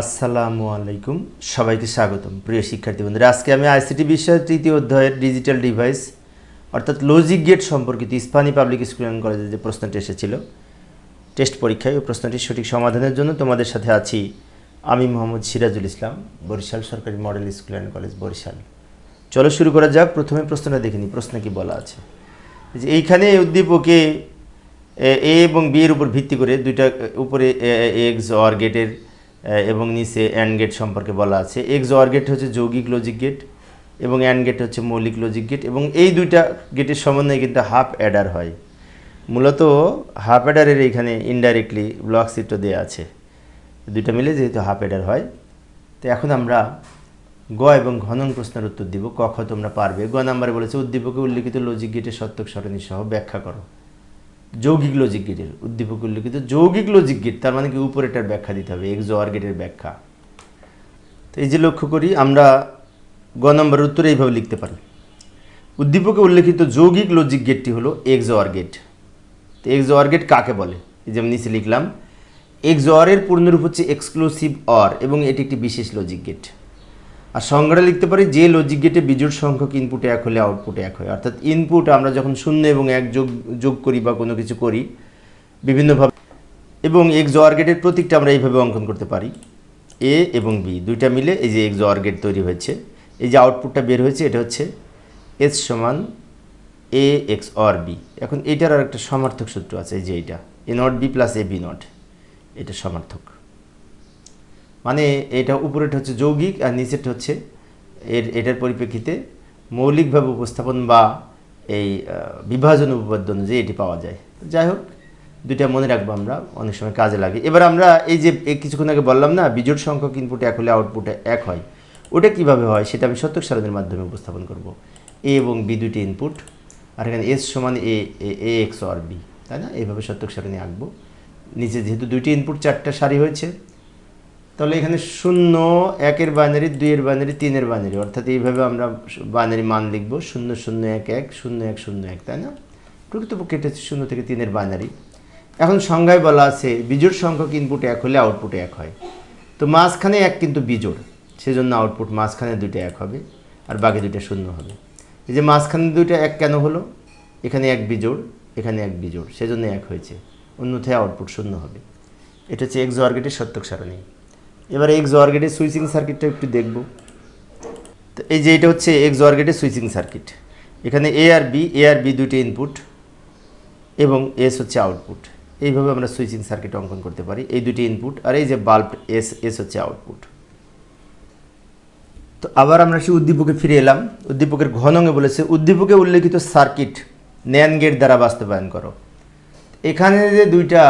আসসালামু আলাইকুম। সবাইকে স্বাগতম। প্রিয় শিক্ষার্থী বন্ধুরা, আজকে আমি আইসিটি বিষয়ের তৃতীয় অধ্যায়ের ডিজিটাল ডিভাইস অর্থাৎ লজিক গেট সম্পর্কিত ইস্পানি পাবলিক স্কুল অ্যান্ড কলেজে যে প্রশ্নটি এসেছিল। টেস্ট পরীক্ষায় ওই প্রশ্নটির সঠিক সমাধানের জন্য তোমাদের সাথে আছি আমি মোহাম্মদ সিরাজুল ইসলাম, বরিশাল সরকারি model school and college Barishal. চলো শুরু করা যাক। প্রথমে প্রশ্নটা দেখে নিই, প্রশ্নে কি বলা আছে? যে এইখানে এই উদ্দীপকে এ এবং বি এর উপর ভিত্তি করে দুইটা, উপরে এক্স অর গেটের এবং নিচে অ্যান্ড গেট সম্পর্কে বলা আছে। এক্স অর গেট হচ্ছে যৌগিক লজিক গেট এবং অ্যান্ড গেট হচ্ছে মৌলিক লজিক গেট এবং এই দুইটা গেটের সমন্বয়ে কিন্তু হাফ অ্যাডার হয়। মূলত হাফ অ্যাডারের এখানে ইনডাইরেক্টলি ব্লক চিত্র দেওয়া আছে। দুইটা মিলে যেহেতু হাফ অ্যাডার হয়, তো এখন আমরা গ এবং ঘনন প্রশ্নের উত্তর দিব। ক খ তোমরা পারবে। গ নাম্বারে বলেছে, উদ্দীপকে উল্লিখিত লজিক গেটের সত্যক সরণী সহ ব্যাখ্যা করো। যৌগিক লজিক গেটের উদ্দীপক উল্লিখিত যৌগিক লজিক গেট তার মানে কি উপরেটার ব্যাখ্যা দিতে হবে এক্স ওয়ার গেটের ব্যাখ্যা। তো এই যে লক্ষ্য করি, আমরা গ নম্বরের উত্তরে এইভাবে লিখতে পারি। উদ্দীপকে উল্লেখিত যৌগিক লজিক গেটটি হলো এক্স ওয়ার গেট তো এক্স ওয়ার গেট কাকে বলে? এই যেমন নিচে লিখলাম এক্স ওয়ারের পূর্ণরূপ হচ্ছে এক্সক্লুসিভ অর এবং এটি একটি বিশেষ লজিক গেট আর সংজ্ঞাটা লিখতে পারি, যে লজিক গেটে বিজোড় সংখ্যক ইনপুটে এক হলে আউটপুটে এক হয়। অর্থাৎ ইনপুট আমরা যখন শূন্য এবং এক যোগ যোগ করি বা কোনো কিছু করি, বিভিন্নভাবে, এবং এক্স জোয়ার গেটের প্রতীকটা আমরা এইভাবে অঙ্কন করতে পারি। এ এবং বি দুইটা মিলে এই যে এক্স ওয়ার গেট তৈরি হয়েছে, এই যে আউটপুটটা বের হয়েছে, এটা হচ্ছে এস সমান এ এক্স অর বি এখন এটার আর একটা সমার্থক সূত্র আছে, এই যে এইটা A not B plus A B not এটা সমার্থক। মানে এটা উপরেটা হচ্ছে যৌগিক আর নিচেরটা হচ্ছে এর, এটার পরিপ্রেক্ষিতে মৌলিকভাবে উপস্থাপন বা এই বিভাজন উপপাদ্য অনুযায়ী এটি পাওয়া যায়। যাই হোক, দুইটা মনে রাখব আমরা, অনেক সময় কাজে লাগে। এবার আমরা এই যে কিছুক্ষণ আগে বললাম না বিজোট সংখ্যক ইনপুট এক হলে আউটপুটে এক হয়, ওটা কীভাবে হয় সেটা আমি সত্যক সারণের মাধ্যমে উপস্থাপন করব। এ এবং বি দুটি ইনপুট আর এখানে এস সমান এ এ এক্স আর বি তাই না? এইভাবে সত্যক সারণী আঁকবো। নিচে যেহেতু দুইটি ইনপুট চারটা সারি হয়েছে তাহলে এখানে শূন্য, একের বাইনারি, দুইয়ের বাইনারি, তিনের বাইনারি। অর্থাৎ এইভাবে আমরা বাইনারি মান লিখব। শূন্য শূন্য, এক এক, শূন্য এক শূন্য, এক, তাই না? প্রকৃতপক্ষে এটা শূন্য থেকে তিনের বাইনারি। এখন সংজ্ঞায় বলা আছে, বিজোড় সংখ্যক ইনপুট এক হলে আউটপুট এক হয়। তো মাঝখানে এক কিন্তু বিজোড়। সেজন্য আউটপুট মাঝখানে দুইটা এক হবে, আর বাকি দুইটা শূন্য হবে। এই যে মাঝখানে দুইটা এক কেন হলো? এখানে এক বিজোড়, এখানে এক বিজোড়। সেজন্য এক হয়েছে। অন্যথায় আউটপুট শূন্য হবে। এটা হচ্ছে এক্স ওয়ার্গেটের সত্যক সারণী। এবার এক্স ওয়ার্গেটের সুইচিং সার্কিটটা একটু দেখব। তো এই যে এটা হচ্ছে এক্স ওয়ার্গেটের সুইচিং সার্কিট এখানে এ আর বি এ আর বি দুটি ইনপুট এবং এস হচ্ছে আউটপুট এইভাবে আমরা সুইচিং সার্কিট অঙ্কন করতে পারি, এই দুটি ইনপুট আর এই যে বাল্ব এস এস হচ্ছে আউটপুট তো আবার আমরা সেই উদ্দীপকে ফিরে এলাম। উদ্দীপকের ঘনঙে বলেছে, উদ্দীপকে উল্লেখিত সার্কিট ন্যান গেট দ্বারা বাস্তবায়ন করো। এখানে যে দুইটা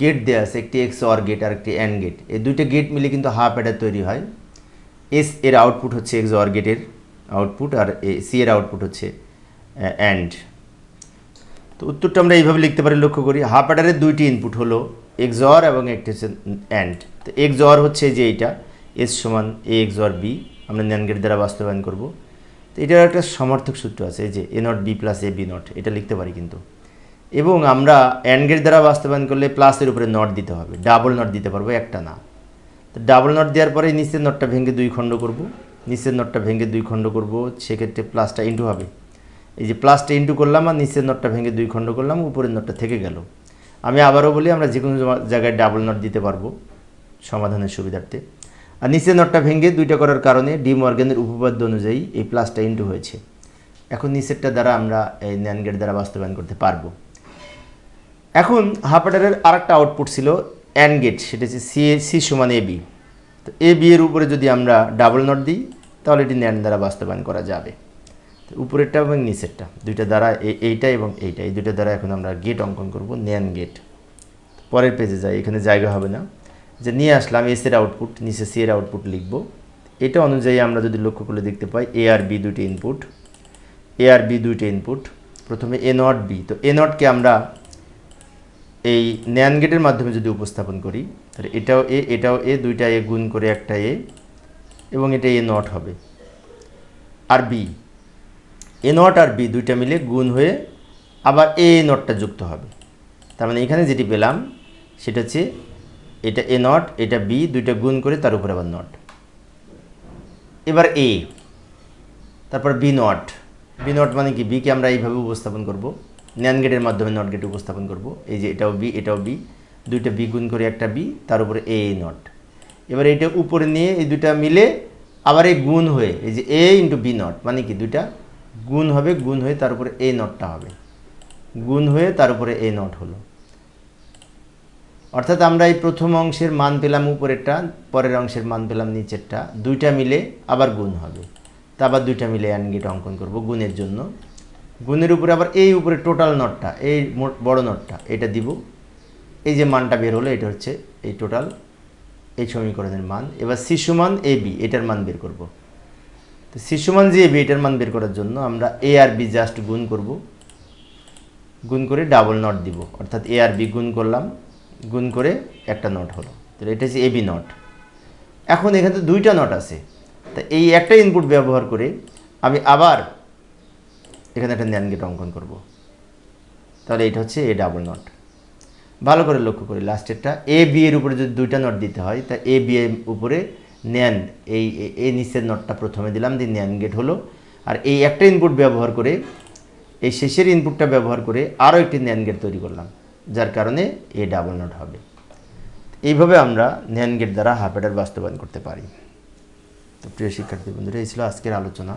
গেট দেওয়া আছে, একটি এক্স অর গেট আর একটি অ্যান্ড গেট এই দুইটা গেট মিলে কিন্তু হাফ অ্যাডার তৈরি হয়। এস এর আউটপুট হচ্ছে এক্স অর গেটের আউটপুট আর সি এর আউটপুট হচ্ছে অ্যান্ড তো উত্তরটা আমরা এইভাবে লিখতে পারি, লক্ষ্য করি হাফ অ্যাডারের দুইটি ইনপুট হলো এক্স অর এবং একটি হচ্ছে অ্যান্ড তো এক্স অর হচ্ছে যে এইটা এস সমান এ এক্স অর বি আমরা ন্যান গেট দ্বারা বাস্তবায়ন করব। তো এটার একটা সমর্থক সূত্র আছে যে A not B plus A B not এটা লিখতে পারি কিন্তু। এবং আমরা অ্যান্ড গেট দ্বারা বাস্তবায়ন করলে প্লাসের উপরে নট দিতে হবে, ডাবল নট দিতে পারব একটা না। তো ডাবল নট দেওয়ার পরে নিচের নটটা ভেঙে দুই খণ্ড করব, নিচের নটটা ভেঙে দুই খণ্ড করব, সেক্ষেত্রে প্লাসটা ইন্টু হবে। এই যে প্লাসটা ইন্টু করলাম আর নিচের নটটা ভেঙে দুই খণ্ড করলাম, উপরের নটটা থেকে গেল। আমি আবারও বলি, আমরা যে কোনো জায়গায় ডাবল নট দিতে পারব সমাধানের সুবিধার্থে। আর নিচের নটটা ভেঙে দুইটা করার কারণে ডি মর্গানের উপপাদ্য অনুযায়ী এই প্লাসটা ইন্টু হয়েছে। এখন নিচেরটা দ্বারা আমরা এই ন্যান গেট দ্বারা বাস্তবায়ন করতে পারব। এখন হাফাটারের আর একটা আউটপুট ছিল অ্যান্ড গেট সেটা হচ্ছে সি এ সি সমান এ বি তো এ বি এর উপরে যদি আমরা ডাবল নট দিই, তাহলে এটি ন্যান দ্বারা বাস্তবায়ন করা যাবে। তো উপরেরটা এবং নিচেরটা, দুইটা দ্বারা এইটা এবং এইটা, এই দুইটা দ্বারা এখন আমরা গেট অঙ্কন করব ন্যান গেট পরের পেজে যাই, এখানে জায়গা হবে না। যে নিয়ে আসলাম এস এর আউটপুট নিচে সি এর আউটপুট লিখব। এটা অনুযায়ী আমরা যদি লক্ষ্য করলে দেখতে পাই এ আর বি দুটি ইনপুট এ আর বি দুইটি ইনপুট প্রথমে এ নট বি তো এ নটকে আমরা এই ন্যান গেটের মাধ্যমে যদি উপস্থাপন করি, তাহলে এটাও এ এটাও এ, দুইটা এ গুণ করে একটা এ, এবং এটা এ নট হবে। আর বি, এ নট আর বি দুইটা মিলে গুণ হয়ে আবার এ নটটা যুক্ত হবে। তার মানে এখানে যেটি পেলাম, সেটা হচ্ছে এটা এ নট, এটা বি, দুইটা গুণ করে তার উপরে আবার নট। এবার এ, তারপর বি নট। বি নট মানে কি? বিকে আমরা এইভাবে উপস্থাপন করব। ন্যান গেটের মাধ্যমে নট গেট উপস্থাপন করব। এই যে এটাও বি এটাও বি দুইটা বি গুণ করে একটা বি তার উপরে এ নট এবার এটা উপরে নিয়ে এই দুইটা মিলে আবার এই গুণ হয়ে, এই যে এ ইন্টু বি নট মানে কি দুইটা গুণ হবে, গুণ হয়ে তার উপরে এ নটটা হবে। গুণ হয়ে তার উপরে এ নট হলো। অর্থাৎ আমরা এই প্রথম অংশের মান পেলাম উপরেরটা, পরের অংশের মান পেলাম নিচেরটা, দুইটা মিলে আবার গুণ হবে। তা আবার দুইটা মিলে অ্যান্ড গেট অঙ্কন করব গুণের জন্য। গুণের উপরে আবার এই উপরে টোটাল নটটা এই বড় নটটা এটা দিব। এই যে মানটা বের হলো, এটা হচ্ছে এই টোটাল এই সমীকরণের মান। এবার শিশুমান এ বি, এটার মান বের করব। তো শিশুমান যে বি, এটার মান বের করার জন্য আমরা এ আর বি জাস্ট গুণ করব। গুণ করে ডাবল নট দিব। অর্থাৎ এ আর বি গুণ করলাম, গুণ করে একটা নট হলো। তো এটা হচ্ছে এ বি নট এখন এখানে দুইটা নট আছে। তা এই একটা ইনপুট ব্যবহার করে আমি আবার এখানে একটা ন্যান গেট অঙ্কন করব। তাহলে এটা হচ্ছে এ ডাবল নট ভালো করে লক্ষ্য করি লাস্টেরটা এ বি এর উপরে যদি দুইটা নট দিতে হয়, তা এ বি এর উপরে ন্যান এই এ- নিচের নটটা প্রথমে দিলাম, দিয়ে ন্যান গেট হলো। আর এই একটা ইনপুট ব্যবহার করে, এই শেষের ইনপুটটা ব্যবহার করে আরও একটি ন্যান গেট তৈরি করলাম, যার কারণে এ ডাবল নট হবে। এইভাবে আমরা ন্যান গেট দ্বারা হাফ বাস্তবায়ন করতে পারি। তো প্রিয় শিক্ষার্থী বন্ধুরা, এই ছিল আজকের আলোচনা।